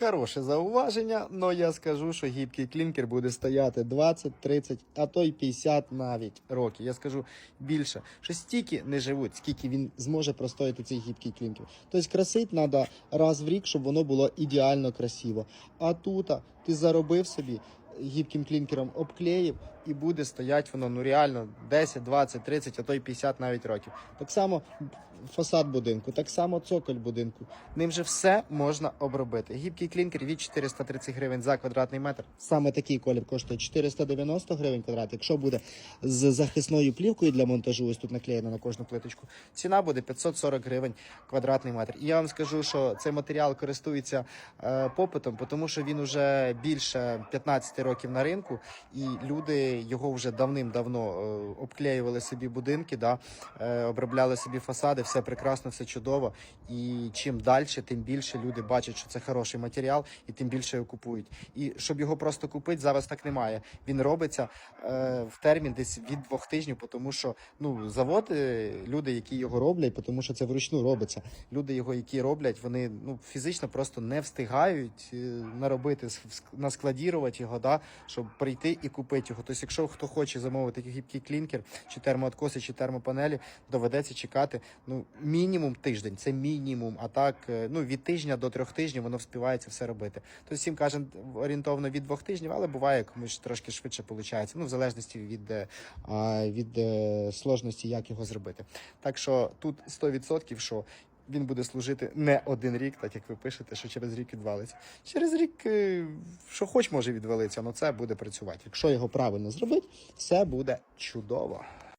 Хороше зауваження, але я скажу, що гібкий клінкер буде стояти 20, 30, а то й 50 навіть років. Я скажу більше, що стільки не живуть, скільки він зможе простояти цей гібкий клінкер. Тобто красить треба раз в рік, щоб воно було ідеально красиво. А тут ти заробив собі гібким клінкером, обклеїв і буде стояти воно ну реально 10, 20, 30, а то й 50 навіть років. Так само фасад будинку, так само цоколь будинку. Ним же все можна обробити. Гібкий клінкер від 430 гривень за квадратний метр. Саме такий колір коштує 490 гривень квадрат. Якщо буде з захисною плівкою для монтажу, ось тут наклеєно на кожну плиточку, ціна буде 540 гривень квадратний метр. І я вам скажу, що цей матеріал користується е, попитом, тому що він уже більше 15 років на ринку, і люди його вже давним-давно е, обклеювали собі будинки, да, е, обробляли собі фасади, все прекрасно, все чудово. І чим далі, тим більше люди бачать, що це хороший матеріал, і тим більше його купують. І щоб його просто купити, зараз так немає. Він робиться е, в термін десь від двох тижнів, тому що ну заводи, люди, які його роблять, тому що це вручну робиться. Люди його, які роблять, вони ну фізично просто не встигають наробити, наскладірувати його, да, щоб прийти і купити його. Тобто, якщо хто хоче замовити гібкий клінкер, чи термооткоси, чи термопанелі, доведеться чекати ну мінімум тиждень. Це мінімум. А так, е, ну від тижня до трьох тижнів воно вспівається все робити. Тобто всім кажемо орієнтовно від двох тижнів, але буває комусь трошки швидше виходить. Ну в залежності від, е, від е, сложності, як його зробити. Так що тут 100% що. Він буде служити не один рік, так як ви пишете, що через рік відвалиться. Через рік, е, що хоч може відвалитися, але це буде працювати. Якщо його правильно зробити, все буде чудово.